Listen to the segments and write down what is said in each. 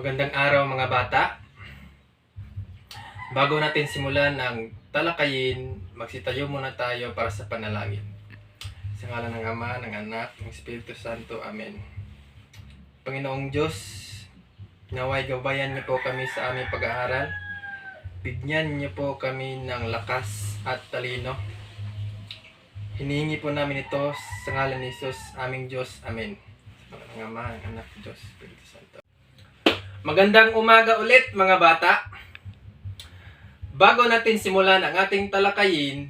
Magandang araw mga bata. Bago natin simulan ang talakayin, magsitayo muna tayo para sa panalangin. Sa ngalan ng Ama, ng Anak, ng Espiritu Santo. Amen. Panginoong Diyos, naway gabayan niyo po kami sa aming pag-aaral. Bigyan niyo po kami ng lakas at talino. Hinihingi po namin ito sa ngalan ni Jesus, aming Diyos. Amen. Sa ngalan ng Ama, ng Anak, Diyos, Espiritu Santo. Magandang umaga ulit mga bata. Bago natin simulan ang ating talakayin,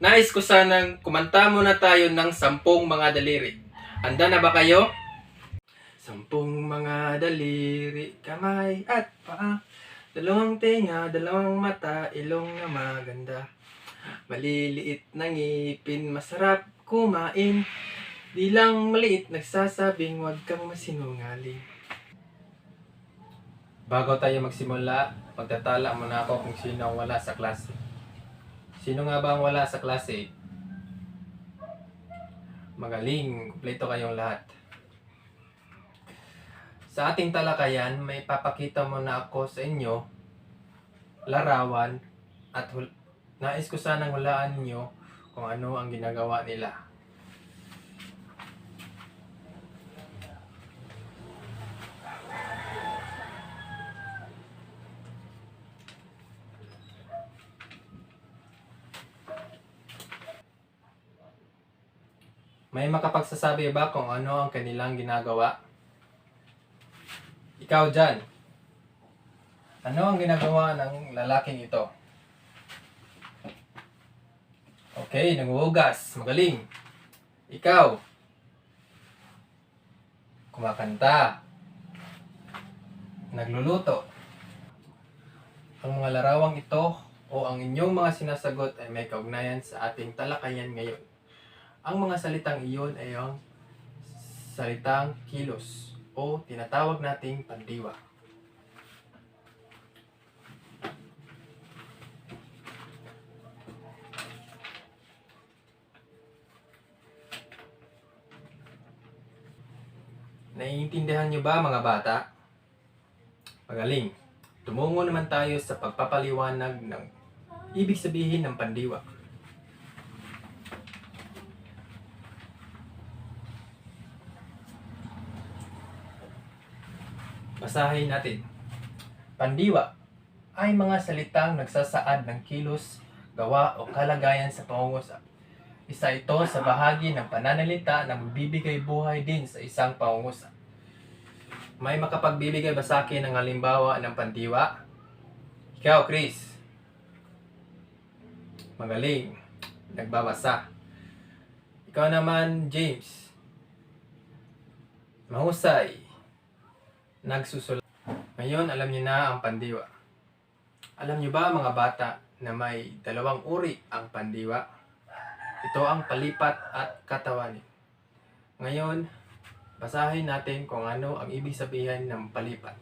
nais ko sanang kumanta muna tayo ng sampung mga daliri. Handa na ba kayo? Sampung mga daliri, kamay at paa. Dalawang tenga, dalawang mata, ilong na maganda. Maliliit na ngipin, masarap kumain. Di lang maliit, nagsasabing huwag kang masinungaling. Bago tayo magsimula, magtatala muna ako kung sino ang wala sa klase. Sino nga ba ang wala sa klase? Magaling, kumpleto kayong lahat. Sa ating talakayan, may papakita muna ako sa inyo larawan at nais ko sanang hulaan ninyo kung ano ang ginagawa nila. May makapagsasabi ba kung ano ang kanilang ginagawa? Ikaw dyan. Ano ang ginagawa ng lalaking ito? Okay, nanguhugas. Magaling. Ikaw. Kumakanta. Nagluluto. Ang mga larawang ito o ang inyong mga sinasagot ay may kaugnayan sa ating talakayan ngayon. Ang mga salitang iyon ay ang salitang kilos o tinatawag nating pandiwa. Naiintindihan niyo ba mga bata? Magaling. Tumungo naman tayo sa pagpapaliwanag ng ibig sabihin ng pandiwa. Basahin natin. Pandiwa ay mga salitang nagsasaad ng kilos, gawa o kalagayan sa pangungusap. Isa ito sa bahagi ng pananalita na magbibigay buhay din sa isang pangungusap. May makapagbibigay ba sa akin ng halimbawa ng pandiwa? Ikaw, Chris. Magaling. Nagbabasa. Ikaw naman, James. Mahusay nagsusulat. Ngayon, alam niyo na ang pandiwa. Alam niyo ba mga bata na may dalawang uri ang pandiwa? Ito ang palipat at katawanin. Ngayon, basahin natin kung ano ang ibig sabihin ng palipat.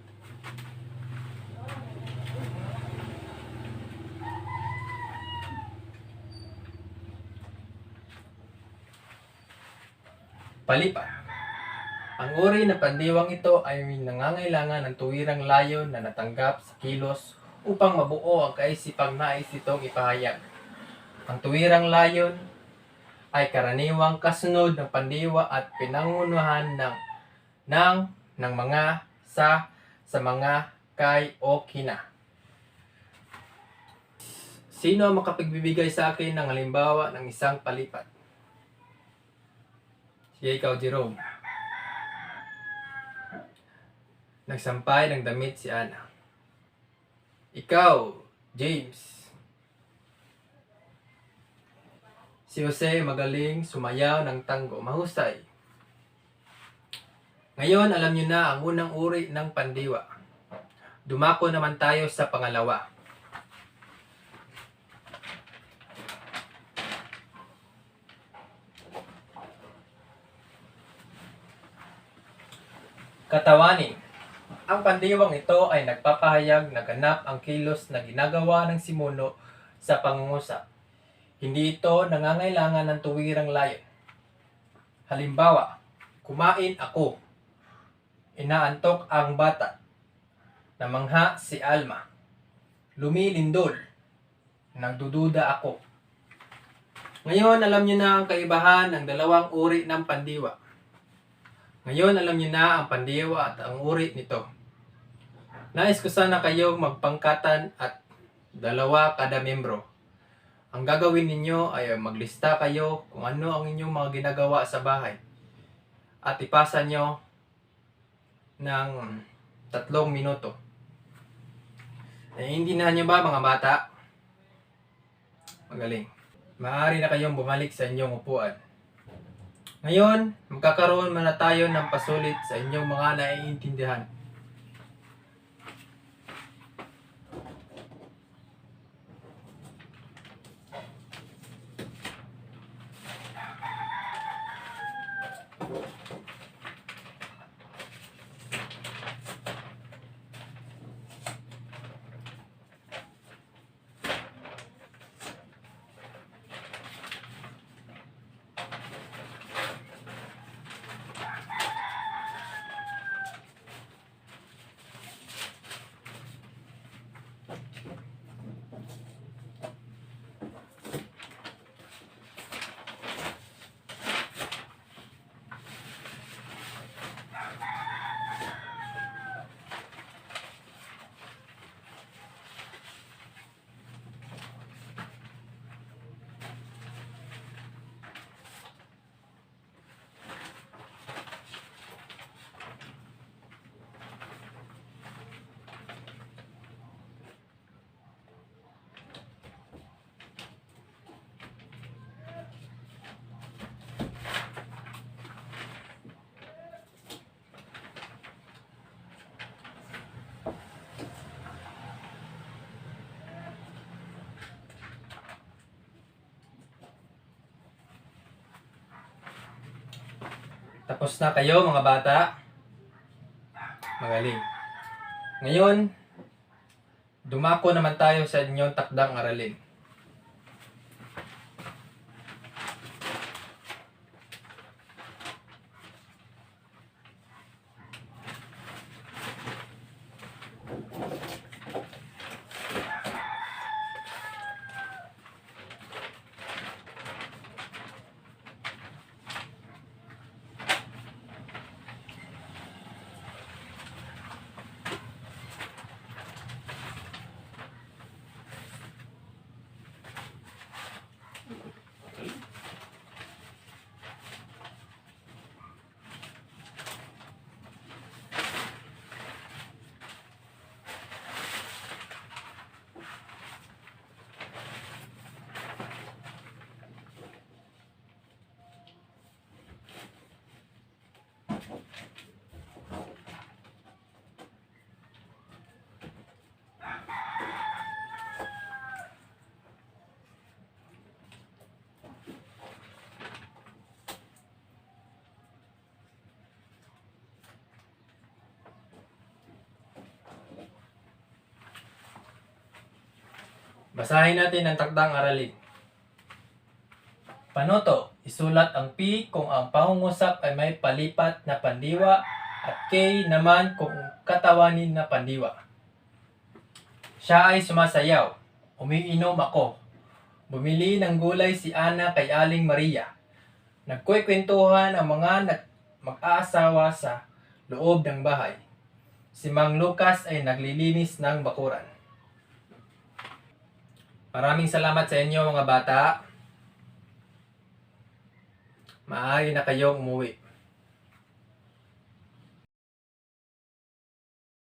Palipat. Ang uri ng pandiwang ito ay nangangailangan ng tuwirang layon na natanggap sa kilos upang mabuo ang kaisipang nais itong ipahayag. Ang tuwirang layon ay karaniwang kasunod ng pandiwa at pinangunuhan ng ng ng mga sa sa mga kay o kina. Sino ang makapagbibigay sa akin ng halimbawa ng isang palipat? Si ikaw, Jerome. Nagsampay ng damit si Ana. Ikaw, James. Si Jose magaling sumayaw ng tango. Mahusay. Ngayon, alam niyo na ang unang uri ng pandiwa. Dumako naman tayo sa pangalawa. Katawanin. Ang pandiwang ito ay nagpapahayag na ganap ang kilos na ginagawa ng simuno sa pangungusap. Hindi ito nangangailangan ng tuwirang layon. Halimbawa, kumain ako. Inaantok ang bata. Namangha si Alma. Lumilindol. Nagdududa ako. Ngayon, alam niyo na ang kaibahan ng dalawang uri ng pandiwa. Ngayon, alam niyo na ang pandiwa at ang uri nito. Nais ko sana kayong magpangkatan at dalawa kada membro. Ang gagawin ninyo ay maglista kayo kung ano ang inyong mga ginagawa sa bahay. At ipasa nyo ng tatlong minuto. Naiintindihan nyo ba mga bata? Magaling. Maaari na kayong bumalik sa inyong upuan. Ngayon, magkakaroon muna tayo ng pasulit sa inyong mga naiintindihan. Tapos na kayo mga bata? Magaling. Ngayon, dumako naman tayo sa inyong takdang aralin. Basahin natin ang takdang aralin. Panoto, isulat ang P kung ang pangungusap ay may palipat na pandiwa at K naman kung katawanin na pandiwa. Siya ay sumasayaw. Umiinom ako. Bumili ng gulay si Ana kay Aling Maria. Nagkwekwentuhan ang mga mag-aasawa sa loob ng bahay. Si Mang Lucas ay naglilinis ng bakuran. Maraming salamat sa inyo mga bata. Maaari na kayong umuwi.